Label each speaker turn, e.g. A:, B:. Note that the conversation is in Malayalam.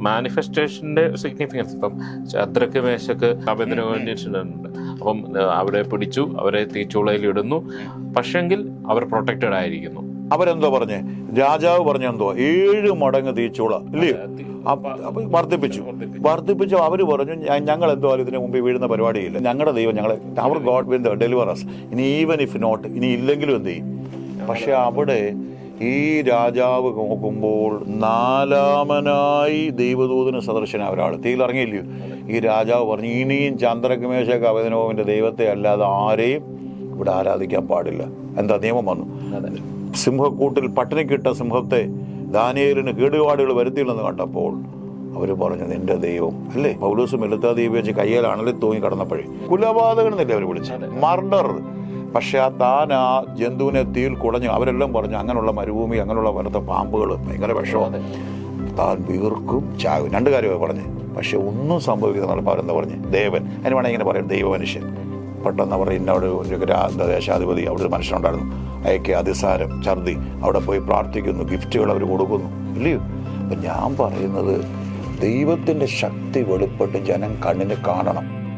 A: മാനിഫെസ്റ്റേഷന്റെ സിഗ്നിഫിക്കൻസ് ഇപ്പം ചന്ദ്രക്ക് മേശക്ക് അഭിനന്ദിച്ചിട്ടുണ്ട് അപ്പം അവരെ പിടിച്ചു അവരെ തീച്ചുളയിൽ ഇടുന്നു. പക്ഷെങ്കിൽ അവർ പ്രൊട്ടക്റ്റഡ് ആയിരിക്കുന്നു.
B: അവരെന്തോ പറഞ്ഞേ? രാജാവ് പറഞ്ഞെന്തോ? ഏഴ് മടങ്ങ് തീച്ചുള. ഇല്ലേ? വർദ്ധിപ്പിച്ചു. വർദ്ധിപ്പിച്ചു. അവർ പറഞ്ഞു ഞങ്ങൾ എന്തോ ഇതിന് മുമ്പ് വീഴുന്ന പരിപാടിയില്ല. ഞങ്ങളുടെ ദൈവം ഞങ്ങളെ അവർ ഗോഡ് വിൻ ഡെലിവർ അസ് ഇനി ഈവൻ ഇഫ് നോട്ട് ഇനി ഇല്ലെങ്കിലും എന്ത് ചെയ്യും? പക്ഷെ അവിടെ ഈ രാജാവ് നോക്കുമ്പോൾ നാലാമനായി ദൈവദൂതന് സദർശന ഒരാൾ തീയിലിറങ്ങിയില്ലയോ ഈ രാജാവ് പറഞ്ഞു ഇനിയും ചന്ദ്രകമേശ അവതനോവിന്റെ ദൈവത്തെ അല്ലാതെ ആരെയും ഇവിടെ ആരാധിക്കാൻ പാടില്ല. എന്താ നിയമം വന്നു? സിംഹക്കൂട്ടിൽ പട്ടിണിക്കിട്ട സിംഹത്തെ ദാനിയേലിന് കേടുപാടുകൾ വരുത്തിയില്ലെന്ന് കണ്ടപ്പോൾ അവർ പറഞ്ഞു നിന്റെ ദൈവം. അല്ലേ? പൗലൂസ് മെലുത്താ ദൈവം വെച്ച് കയ്യാലാണല്ലേ തൂങ്ങി കടന്നപ്പോഴേ. കുലപാതകൻ എന്നല്ലേ അവർ വിളിച്ചത് മർഡർ. പക്ഷെ ആ താൻ ആ ജന്തുവിനെ തീയിൽ കുടഞ്ഞു അവരെല്ലാം പറഞ്ഞു അങ്ങനെയുള്ള മരുഭൂമി അങ്ങനെയുള്ള വലത്തെ പാമ്പുകൾ ഭയങ്കര വിഷമാണ് താൻ വീർക്കും ചാകും രണ്ട് കാര്യമായി പറഞ്ഞു. പക്ഷെ ഒന്നും സംഭവിക്കുന്നില്ല അവരെന്താ പറഞ്ഞു? ദേവൻ. അതിന് വേണമെങ്കിൽ ഇങ്ങനെ പറയും ദൈവമനുഷ്യൻ. പെട്ടെന്ന് അവർ ഇന്നവിടെ ഒരു ദേശാധിപതി അവിടെ ഒരു മനുഷ്യനുണ്ടായിരുന്നു. അയക്കെ അതിസാരം ഛർദി. അവിടെ പോയി പ്രാർത്ഥിക്കുന്നു ഗിഫ്റ്റുകൾ അവർ കൊടുക്കുന്നു. ഇല്ലയോ? അപ്പം ഞാൻ പറയുന്നത് ദൈവത്തിന്റെ ശക്തി വെളിപ്പെട്ട് ജനം കണ്ണിന് കാണണം.